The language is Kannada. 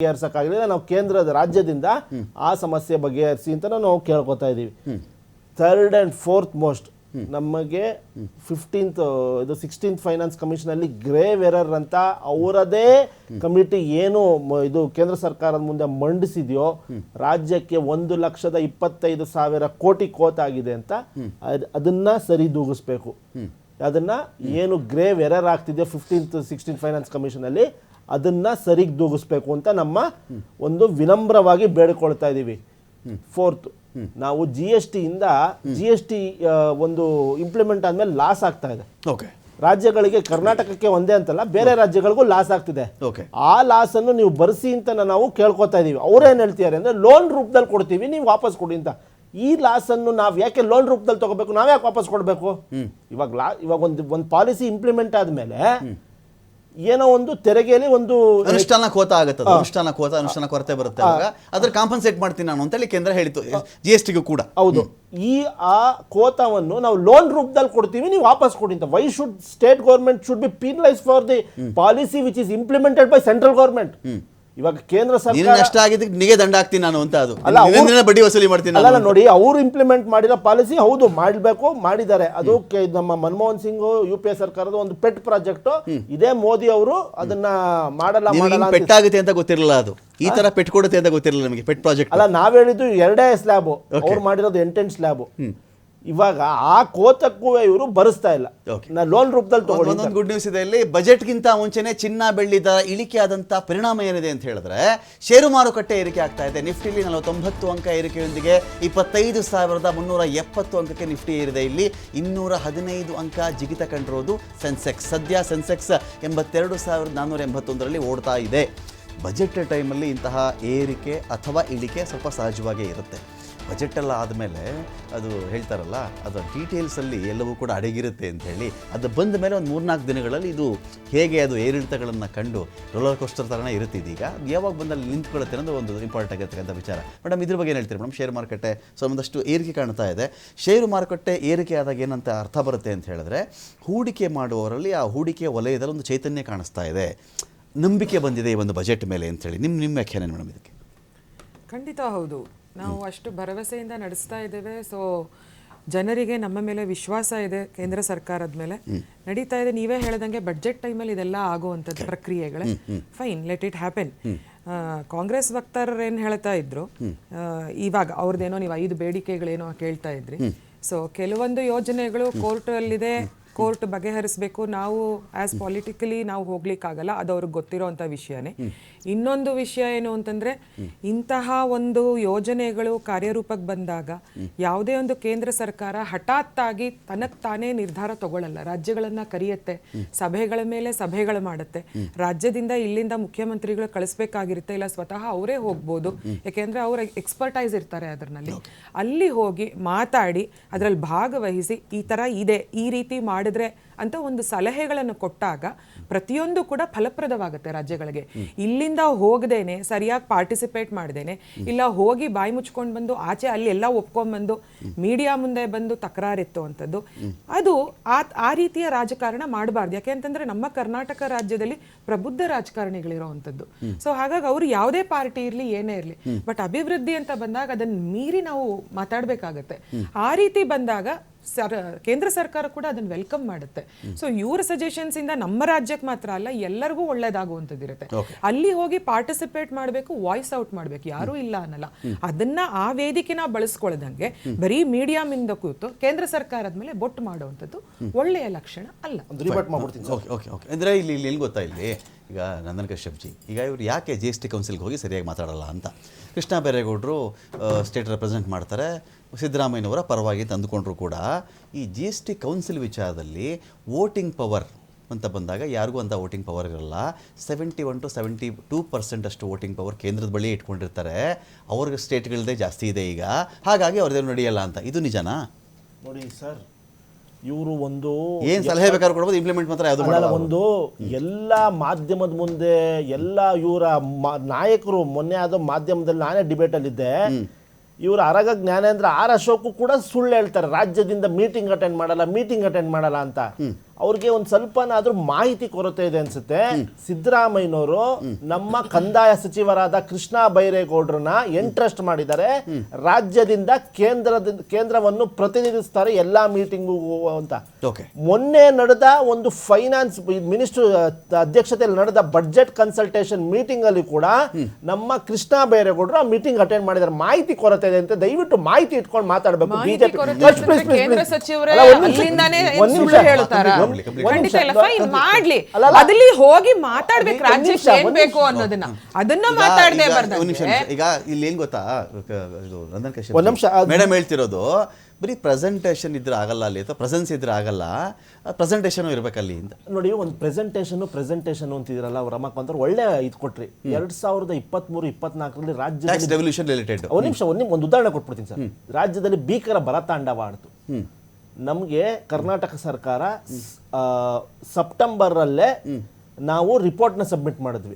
ಬಗೆಹರಿಸಕ್ಕಾಗಲಿಲ್ಲ ನಾವು ಕೇಂದ್ರದ ರಾಜ್ಯದಿಂದ ಆ ಸಮಸ್ಯೆ ಬಗೆಹರಿಸಿ ಅಂತ ನಾವು ಕೇಳ್ಕೊತಾ ಇದೀವಿ ಥರ್ಡ್ ಅಂಡ್ ಫೋರ್ತ್ ಮೋಸ್ಟ್ ನಮಗೆ ಫಿಫ್ಟೀನ್ತ್ ಇದು ಸಿಕ್ಸ್ಟೀನ್ತ್ ಫೈನಾನ್ಸ್ ಕಮಿಷನ್ ಅಲ್ಲಿ ಗ್ರೇವ್ ಎರರ್ ಅಂತ ಅವರದೇ ಕಮಿಟಿ ಏನು ಇದು ಕೇಂದ್ರ ಸರ್ಕಾರದ ಮುಂದೆ ಮಂಡಿಸಿದೆಯೋ ರಾಜ್ಯಕ್ಕೆ ಒಂದು ಲಕ್ಷದ ಇಪ್ಪತ್ತೈದು ಸಾವಿರ ಕೋಟಿ ಕೋತಾಗಿದೆ ಅಂತ ಅದ್- ಅದನ್ನ ಸರಿದೂಗಿಸ್ಬೇಕು ಅದನ್ನ ಏನು ಗ್ರೇವ್ ಎರರ್ ಆಗ್ತಿದೆಯೋ ಫಿಫ್ಟೀನ್ತ್ ಸಿಕ್ಸ್ಟೀನ್ ಫೈನಾನ್ಸ್ ಕಮಿಷನ್ ಅಲ್ಲಿ ಅದನ್ನ ಸರಿಗೆ ದೂಗಿಸ್ಬೇಕು ಅಂತ ನಮ್ಮ ಒಂದು ವಿನಮ್ರವಾಗಿ ಬೇಡಿಕೊಳ್ತಾ ಇದ್ದೀವಿ ಫೋರ್ತ್ ನಾವು ಜಿ ಎಸ್ ಟಿಯಿಂದ ಜಿ ಎಸ್ ಟಿ ಒಂದು ಇಂಪ್ಲಿಮೆಂಟ್ ಆದಮೇಲೆ ಲಾಸ್ ಆಗ್ತಾ ಇದೆ. ಓಕೆ ರಾಜ್ಯಗಳಿಗೆ ಕರ್ನಾಟಕಕ್ಕೆ ಒಂದೇ ಅಂತಲ್ಲ ಬೇರೆ ರಾಜ್ಯಗಳಿಗೂ ಲಾಸ್ ಆಗ್ತಿದೆ. ಓಕೆ ಆ ಲಾಸ್ ಅನ್ನು ನೀವು ಬರ್ಸಿ ಅಂತ ನಾವು ಕೇಳ್ಕೊತಾ ಇದೀವಿ. ಅವ್ರೇನು ಹೇಳ್ತಿದ್ದಾರೆ ಅಂದ್ರೆ ಲೋನ್ ರೂಪದಲ್ಲಿ ಕೊಡ್ತೀವಿ ನೀವು ವಾಪಸ್ ಕೊಡಿ ಅಂತ. ಈ ಲಾಸ್ ಅನ್ನು ನಾವು ಯಾಕೆ ಲೋನ್ ರೂಪದಲ್ಲಿ ತಗೋಬೇಕು ನಾವ್ ಯಾಕೆ ವಾಪಸ್ ಕೊಡಬೇಕು? ಇವಾಗ ಲಾ ಇವಾಗ ಒಂದು ಒಂದು ಪಾಲಿಸಿ ಇಂಪ್ಲಿಮೆಂಟ್ ಆದ್ಮೇಲೆ ಏನೋ ಒಂದು ತೆರಿಗೆಯಲ್ಲಿ ಒಂದು ಅನುಷ್ಠಾನ ಕೋತ ಆಗುತ್ತೆ ಅದು. ಅನುಷ್ಠಾನ ಕೋತ ಅನುಷ್ಠಾನ ಕೊರತೆ ಬರುತ್ತೆ ಅವಾಗ ಅದ್ರ ಕಾಂಪನ್ಸೇಟ್ ಮಾಡ್ತೀನಿ ನಾನು ಅಂತೇಳಿ ಕೇಂದ್ರ ಹೇಳಿತು ಜಿ ಎಸ್ ಟಿಗೂ ಕೂಡ. ಹೌದು. ಈ ಆ ಕೋತವನ್ನು ನಾವು ಲೋನ್ ರೂಪದಲ್ಲಿ ಕೊಡ್ತೀವಿ ನೀವು ವಾಪಸ್ ಕೊಡಿ ಅಂತ. Why should state government should be penalise for the policy which is implemented by central government ಇವಾಗ ಕೇಂದ್ರ ನೀನು ಸರ್ಕಾರ ನಷ್ಟ ಆಗಿದ್ದಕ್ಕೆ ನಿಗೆ ದಂಡ ಹಾಕ್ತೀನಿ ನಾನು ಅಂತ ಅದು. ಅಲ್ಲ, ಅವ್ರು- ನಿನ್ನಿಂದನೇ ಬಡ್ಡಿ ವಸೂಲಿ ಮಾಡ್ತೀನಿ ನಾನು ಅಲ್ಲ ನೋಡಿ ಅವರು ಇಂಪ್ಲಿಮೆಂಟ್ ಮಾಡಿರೋ ಪಾಲಿಸಿ ಹೌದು ಮಾಡಬೇಕು ಮಾಡಿದ್ದಾರೆ. ಅದು ಕೆ- ನಮ್ಮ Manmohan Singh U P A ಸರ್ಕಾರದ ಒಂದು ಪೆಟ್ ಪ್ರಾಜೆಕ್ಟ್ ಇದೇ ಮೋದಿ ಅವರು ಅದನ್ನ ಮಾಡಲ್ಲ ಮಾಡಲ್ಲ ಹಿಂಗ್ ಅಂತ ಪೆಟ್ಟಾಗುತ್ತೆ ಅಂತ ಗೊತ್ತಿರಲಿಲ್ಲ ಅದು. ಈ ತರ ಪೆಟ್ ಕೊಡುತ್ತೆ ಅಂತ ಗೊತ್ತಿರಲಿಲ್ಲ ನಮಗೆ ಪೆಟ್ ಪ್ರಾಜೆಕ್ಟ್ ಅಲ್ಲ ನಾವ್ ಹೇಳಿದ್ದು ಎರಡೇ ಸ್ಲ್ಯಾಬ್ ಅವ್ರು ಮಾಡಿರೋದು ಎಂಟೆಂಟ್ ಸ್ಲ್ಯಾಬ್ ಇವಾಗ ಆ ಕೋತಕ್ಕೂ ಇವರು ಭರಿಸ್ತಾ ಇಲ್ಲ. ನಾ ಲೋನ್ ರೂಪದಲ್ಲಿ ತಗೊಂಡು ಗುಡ್ ನ್ಯೂಸ್ ಇದೆ ಇಲ್ಲಿ. ಬಜೆಟ್ಗಿಂತ ಮುಂಚೆನೆ ಚಿನ್ನ ಬೆಳ್ಳಿ ದರ ಇಳಿಕೆ ಆದಂಥ ಪರಿಣಾಮ ಏನಿದೆ ಅಂತ ಹೇಳಿದ್ರೆ ಷೇರು ಮಾರುಕಟ್ಟೆ ಏರಿಕೆ ಆಗ್ತಾ ಇದೆ. ನಿಫ್ಟಿಲಿ ನಲವತ್ತೊಂಬತ್ತು ಅಂಕ ಏರಿಕೆಯೊಂದಿಗೆ ಇಪ್ಪತ್ತೈದು ಸಾವಿರದ ಮುನ್ನೂರ ಎಪ್ಪತ್ತು ಅಂಕಕ್ಕೆ ನಿಫ್ಟಿ ಏರಿದೆ ಇಲ್ಲಿ. ಇನ್ನೂರ ಹದಿನೈದು ಅಂಕ ಜಿಗಿತ ಕಂಡಿರೋದು ಸೆನ್ಸೆಕ್ಸ್ ಸದ್ಯ ಸೆನ್ಸೆಕ್ಸ್ ಎಂಬತ್ತೆರಡು ಸಾವಿರದ ನಾನ್ನೂರ ಎಂಬತ್ತೊಂದರಲ್ಲಿ ಓಡ್ತಾ ಇದೆ. ಬಜೆಟ್ ಟೈಮಲ್ಲಿ ಇಂತಹ ಏರಿಕೆ ಅಥವಾ ಇಳಿಕೆ ಸ್ವಲ್ಪ ಸಹಜವಾಗೇ ಇರುತ್ತೆ. ಬಜೆಟ್ ಎಲ್ಲ ಆದಮೇಲೆ ಅದು ಹೇಳ್ತಾರಲ್ಲ, ಅದು ಡೀಟೇಲ್ಸಲ್ಲಿ ಎಲ್ಲವೂ ಕೂಡ ಅಡಗಿರುತ್ತೆ ಅಂತ ಹೇಳಿ, ಅದು ಬಂದ ಮೇಲೆ ಒಂದು ಮೂರ್ನಾಲ್ಕು ದಿನಗಳಲ್ಲಿ ಇದು ಹೇಗೆ ಅದು ಏರಿಳಿತಗಳನ್ನು ಕಂಡು ರೋಲರ್ ಕೋಸ್ಟರ್ ಥರನೇ ಇರುತ್ತಿದ್ದೀಗ ಅದು ಯಾವಾಗ ಬಂದಲ್ಲಿ ನಿಂತ್ಕೊಳ್ಳುತ್ತೆ ಅನ್ನೋದು ಒಂದು ಇಂಪಾರ್ಟೆಂಟ್ ಆಗಿರ್ತಕ್ಕಂಥ ವಿಚಾರ. ಮೇಡಮ್ ಇದ್ರ ಬಗ್ಗೆ ಏನು ಹೇಳ್ತೀರಿ? ಮೇಡಮ್ ಶೇರ್ ಮಾರುಕಟ್ಟೆ ಒಂದಷ್ಟು ಏರಿಕೆ ಕಾಣ್ತಾ ಇದೆ. ಷೇರು ಮಾರುಕಟ್ಟೆ ಏರಿಕೆ ಆದಾಗ ಏನಂತ ಅರ್ಥ ಬರುತ್ತೆ ಅಂತ ಹೇಳಿದ್ರೆ, ಹೂಡಿಕೆ ಮಾಡುವವರಲ್ಲಿ ಆ ಹೂಡಿಕೆ ವಲಯದಲ್ಲಿ ಒಂದು ಚೈತನ್ಯ ಕಾಣಿಸ್ತಾ ಇದೆ. ನಂಬಿಕೆ ಬಂದಿದೆ ಈ ಒಂದು ಬಜೆಟ್ ಮೇಲೆ ಅಂತೇಳಿ ನಿಮ್ಮ ನಿಮ್ಮ ವ್ಯಾಖ್ಯಾನ ಮೇಡಮ್ ಇದಕ್ಕೆ? ಖಂಡಿತ ಹೌದು. ನಾವು ಅಷ್ಟು ಭರವಸೆಯಿಂದ ನಡೆಸ್ತಾ ಇದ್ದೇವೆ. ಸೊ ಜನರಿಗೆ ನಮ್ಮ ಮೇಲೆ ವಿಶ್ವಾಸ ಇದೆ ಕೇಂದ್ರ ಸರ್ಕಾರದ ಮೇಲೆ. ನಡೀತಾ ಇದೆ. ನೀವೇ ಹೇಳ್ದಂಗೆ ಬಡ್ಜೆಟ್ ಟೈಮಲ್ಲಿ ಇದೆಲ್ಲ ಆಗುವಂಥದ್ದು ಪ್ರಕ್ರಿಯೆಗಳೇ. Fine let it happen Congress ವಕ್ತಾರರು ಏನು ಹೇಳ್ತಾ ಇದ್ರು? ಇವಾಗ ಅವ್ರದ್ದೇನೋ ನೀವು ಐದು ಬೇಡಿಕೆಗಳೇನೋ ಕೇಳ್ತಾ ಇದ್ರಿ. ಸೊ ಕೆಲವೊಂದು ಯೋಜನೆಗಳು ಕೋರ್ಟಲ್ಲಿದೆ ಕೋರ್ಟ್ ಬಗೆಹರಿಸಬೇಕು ನಾವು ಆಸ್ ಪಾಲಿಟಿಕಲಿ ನಾವು ಹೋಗ್ಲಿಕ್ಕಾಗಲ್ಲ ಅದು ಅವ್ರಿಗೆ ಗೊತ್ತಿರೋಂಥ ವಿಷಯನೇ. ಇನ್ನೊಂದು ವಿಷಯ ಏನು ಅಂತಂದ್ರೆ ಇಂತಹ ಒಂದು ಯೋಜನೆಗಳು ಕಾರ್ಯರೂಪಕ್ಕೆ ಬಂದಾಗ ಯಾವುದೇ ಒಂದು ಕೇಂದ್ರ ಸರ್ಕಾರ ಹಠಾತ್ತಾಗಿ ತನಕ್ ತಾನೇ ನಿರ್ಧಾರ ತಗೊಳ್ಳಲ್ಲ ರಾಜ್ಯಗಳನ್ನ ಕರೆಯುತ್ತೆ ಸಭೆಗಳ ಮೇಲೆ ಸಭೆಗಳು ಮಾಡುತ್ತೆ. ರಾಜ್ಯದಿಂದ ಇಲ್ಲಿಂದ ಮುಖ್ಯಮಂತ್ರಿಗಳು ಕಳಿಸ್ಬೇಕಾಗಿರುತ್ತೆ ಇಲ್ಲ ಸ್ವತಃ ಅವರೇ ಹೋಗ್ಬೋದು. ಯಾಕೆಂದ್ರೆ ಅವ್ರ ಎಕ್ಸ್ಪರ್ಟೈಸ್ ಇರ್ತಾರೆ ಅದರಲ್ಲಿ. ಅಲ್ಲಿ ಹೋಗಿ ಮಾತಾಡಿ ಅದರಲ್ಲಿ ಭಾಗವಹಿಸಿ ಈ ತರ ಇದೆ ಈ ರೀತಿ ಮಾಡಿದ್ರೆ ಅಂತ ಒಂದು ಸಲಹೆಗಳನ್ನು ಕೊಟ್ಟಾಗ ಪ್ರತಿಯೊಂದು ಕೂಡ ಫಲಪ್ರದವಾಗುತ್ತೆ ರಾಜ್ಯಗಳಿಗೆ. ಇಲ್ಲಿಂದ ಹೋಗದೇನೆ, ಸರಿಯಾಗಿ ಪಾರ್ಟಿಸಿಪೇಟ್ ಮಾಡ್ದೇನೆ, ಇಲ್ಲ ಹೋಗಿ ಬಾಯಿ ಮುಚ್ಕೊಂಡು ಬಂದು, ಆಚೆ ಅಲ್ಲಿ ಎಲ್ಲ ಒಪ್ಕೊಂಡ್ಬಂದು ಮೀಡಿಯಾ ಮುಂದೆ ಬಂದು ತಕರಾರಿತ್ತು ಅಂತದ್ದು, ಅದು ಆ ಆ ರೀತಿಯ ರಾಜಕಾರಣ ಮಾಡಬಾರ್ದು. ಯಾಕೆ ಅಂತಂದ್ರೆ ನಮ್ಮ ಕರ್ನಾಟಕ ರಾಜ್ಯದಲ್ಲಿ ಪ್ರಬುದ್ಧ ರಾಜಕಾರಣಿಗಳಿರೋವಂಥದ್ದು ಸೊ ಹಾಗಾಗಿ ಅವರು ಯಾವುದೇ ಪಾರ್ಟಿ ಇರಲಿ, ಏನೇ ಇರಲಿ ಬಟ್ ಅಭಿವೃದ್ಧಿ ಅಂತ ಬಂದಾಗ ಅದನ್ನ ಮೀರಿ ನಾವು ಮಾತಾಡಬೇಕಾಗತ್ತೆ. ಆ ರೀತಿ ಬಂದಾಗ ಸರ್ ಕೇಂದ್ರ ಸರ್ಕಾರ ಕೂಡ ಅದನ್ನು ವೆಲ್ಕಮ್ ಮಾಡುತ್ತೆ. ಸೊ ಇವ್ರ ಸಜೆಷನ್ಸ್ ಇಂದ ನಮ್ಮ ರಾಜ್ಯಕ್ಕೆ ಮಾತ್ರ ಅಲ್ಲ ಎಲ್ಲರಿಗೂ ಒಳ್ಳೇದಾಗುವಂಥದ್ದು ಇರುತ್ತೆ ಅಲ್ಲಿ ಹೋಗಿ ಪಾರ್ಟಿಸಿಪೇಟ್ ಮಾಡಬೇಕು ವಾಯ್ಸ್ ಔಟ್ ಮಾಡಬೇಕು ಯಾರು ಇಲ್ಲ ಅನ್ನಲ್ಲ. ಅದನ್ನ ಆ ವೇದಿಕೆನ ಬಳಸ್ಕೊಳ್ದಂಗೆ ಬರೀ ಮೀಡಿಯಾ ಮಿಂದ ಕೂತು ಕೇಂದ್ರ ಸರ್ಕಾರದ ಮೇಲೆ ಬೊಟ್ಟು ಮಾಡುವಂಥದ್ದು ಒಳ್ಳೆಯ ಲಕ್ಷಣ ಅಲ್ಲ. ಅಂದ್ರೆ ರಿಪೋರ್ಟ್ ಮಾಡ್ಬಿಡ್ತೀನಿ ಸರ್. ಓಕೆ ಓಕೆ ಓಕೆ ಅಂದರೆ ಇಲ್ಲಿ ಇಲ್ಲಿ ಎಲ್ಲಿ ಗೊತ್ತಾ ಇಲ್ಲಿ? ಈಗ ನಂದನ್ ಕಶ್ಯಪ್ ಜಿ ಈಗ ಇವರು ಯಾಕೆ ಜಿ ಎಸ್ ಟಿ ಕೌನ್ಸಿಲ್ಗೆ ಹೋಗಿ ಸರಿಯಾಗಿ ಮಾತಾಡಲ್ಲ ಅಂತ? ಕೃಷ್ಣ ಬೈರೇಗೌಡರು ಸ್ಟೇಟ್ ರೆಪ್ರೆಸೆಂಟ್ ಮಾಡ್ತಾರೆ. ಸಿದ್ದರಾಮಯ್ಯನವರ ಪರವಾಗಿ ತಂದುಕೊಂಡ್ರು ಕೂಡ ಈ ಜಿ ಎಸ್ ಟಿ ಕೌನ್ಸಿಲ್ ವಿಚಾರದಲ್ಲಿ ವೋಟಿಂಗ್ ಪವರ್ ಅಂತ ಬಂದಾಗ ಯಾರಿಗೂ ಅಂತ ವೋಟಿಂಗ್ ಪವರ್ ಇರಲ್ಲ. Seventy one to seventy two percent ಅಷ್ಟು ವೋಟಿಂಗ್ ಪವರ್ ಕೇಂದ್ರದ ಬಳಿ ಇಟ್ಕೊಂಡಿರ್ತಾರೆ. ಅವ್ರಿಗೆ ಸ್ಟೇಟ್ಗಳದೇ ಜಾಸ್ತಿ ಇದೆ ಈಗ. ಹಾಗಾಗಿ ಅವ್ರದ್ದೇನು ನಡೆಯಲ್ಲ ಅಂತ. ಇದು ನಿಜನಾ? ನೋಡಿ ಸರ್ ಇವರು ಒಂದು ಏನು ಸಲಹೆ ಬೇಕಾದ್ರೂ ಕೊಡ್ಬೋದು ಇಂಪ್ಲಿಮೆಂಟ್ ಮಾತ್ರ ಯಾವುದು ಒಂದು ಎಲ್ಲ ಮಾಧ್ಯಮದ ಮುಂದೆ ಎಲ್ಲ ಇವರ ನಾಯಕರು ಮೊನ್ನೆ ಆದ ಮಾಧ್ಯಮದಲ್ಲಿ ನಾನೇ ಡಿಬೇಟ್ ಅಲ್ಲಿದ್ದೆ. ಇವರು ಅರಗ ಜ್ಞಾನೇಂದ್ರ ಆರ್ ಅಶೋಕು ಕೂಡ ಸುಳ್ಳು ಹೇಳ್ತಾರೆ. ರಾಜ್ಯದಿಂದ ಮೀಟಿಂಗ್ ಅಟೆಂಡ್ ಮಾಡಲ್ಲ ಮೀಟಿಂಗ್ ಅಟೆಂಡ್ ಮಾಡಲ್ಲ ಅಂತ. ಅವ್ರಿಗೆ ಒಂದ್ ಸ್ವಲ್ಪನಾದ್ರೂ ಮಾಹಿತಿ ಕೊರತೆ ಇದೆ ಅನ್ಸುತ್ತೆ. ಸಿದ್ದರಾಮಯ್ಯನವರು ನಮ್ಮ ಕಂದಾಯ ಸಚಿವರಾದ ಕೃಷ್ಣ ಬೈರೇಗೌಡ್ರನ್ನ ಎಂಟ್ರೆಸ್ಟ್ ಮಾಡಿದ್ದಾರೆ. ರಾಜ್ಯದಿಂದ ಕೇಂದ್ರದಿಂದ ಕೇಂದ್ರವನ್ನು ಪ್ರತಿನಿಧಿಸ್ತಾರೆ ಎಲ್ಲಾ ಮೀಟಿಂಗು ಅಂತ. ಓಕೆ ಮೊನ್ನೆ ನಡೆದ ಒಂದು ಫೈನಾನ್ಸ್ ಮಿನಿಸ್ಟರ್ ಅಧ್ಯಕ್ಷತೆಯಲ್ಲಿ ನಡೆದ ಬಜೆಟ್ ಕನ್ಸಲ್ಟೇಷನ್ ಮೀಟಿಂಗ್ ಅಲ್ಲಿ ಕೂಡ ನಮ್ಮ ಕೃಷ್ಣ ಬೈರೇಗೌಡರು ಆ ಮೀಟಿಂಗ್ ಅಟೆಂಡ್ ಮಾಡಿದ್ದಾರೆ. ಮಾಹಿತಿ ಕೊರತೆ ಇದೆ ಅಂತ ದಯವಿಟ್ಟು ಮಾಹಿತಿ ಇಟ್ಕೊಂಡು ಮಾತಾಡಬೇಕು. ಬಿಜೆಪಿ ಬಿಜೆಪಿ ಮಾಡ್ಲಿ. ಅಲ್ಲ, ಅಲ್ಲ. ಅದಲ್ಲಿ ಹೋಗಿ ಮಾತಾಡ್ಬೇಕು ಒಂದ್ ರಾಜ್ಯಕ್ಕೆ ಏನ್ ಬೇಕು ಅನ್ನೋದನ್ನ. ಅದನ್ನ ಮಾತಾಡದೆ ಈಗ ಇಲ್ಲಿ ಏನ್ ಗೊತ್ತಾ? ಇದು ಮೇಡಮ್ ಹೇಳ್ತಿರೋದು ಬರೀ ಪ್ರೆಸೆಂಟೇಷನ್ ಇದ್ರೆ ಆಗಲ್ಲ ಅಲ್ಲಿ ಅಥವಾ ಪ್ರೆಸೆನ್ಸ್ ಇದ್ರೆ ಆಗಲ್ಲ ಪ್ರೆಸೆಂಟೇಷನ್ ಅಲ್ಲಿ ಅಂತ. ನೋಡಿ ಒಂದು ಪ್ರೆಸೆಂಟೇಷನ್ ಪ್ರೆಸೆಂಟೇಷನ್ ಅಂತಿದ್ರಲ್ಲ ಅಮ್ಮ ಅವ್ರು ಒಳ್ಳೆ ಇದು ಕೊಟ್ರಿ. ಎರಡ್ ಸಾವಿರದ ಇಪ್ಪತ್ಮೂರು ಇಪ್ಪತ್ನಾಲ್ಕರಲ್ಲಿ ರಾಜ್ಯದಲ್ಲಿ ಟ್ಯಾಕ್ಸ್ ರೆವಲ್ಯೂಷನ್ ರಿಲೇಟೆಡ್ ಒಂದು ನಿಮಿಷ ಒಂದು ನಿಮ್- ಒಂದು ಉದಾಹರಣೆ ಕೊಟ್ಬಿಡ್ತೀನಿ ಸರ್. ರಾಜ್ಯದಲ್ಲಿ ಭೀಕರ ಬರತಾಂಡವಾಡ್ತು ನಮಗೆ ಕರ್ನಾಟಕ ಸರ್ಕಾರ ಸೆಪ್ಟೆಂಬರಲ್ಲೇ ಆ, ಸೆಪ್ಟೆಂಬರ್ ಅಲ್ಲೇ ನಾವು ರಿಪೋರ್ಟ್ನ ಸಬ್ಮಿಟ್ ಮಾಡಿದ್ವಿ.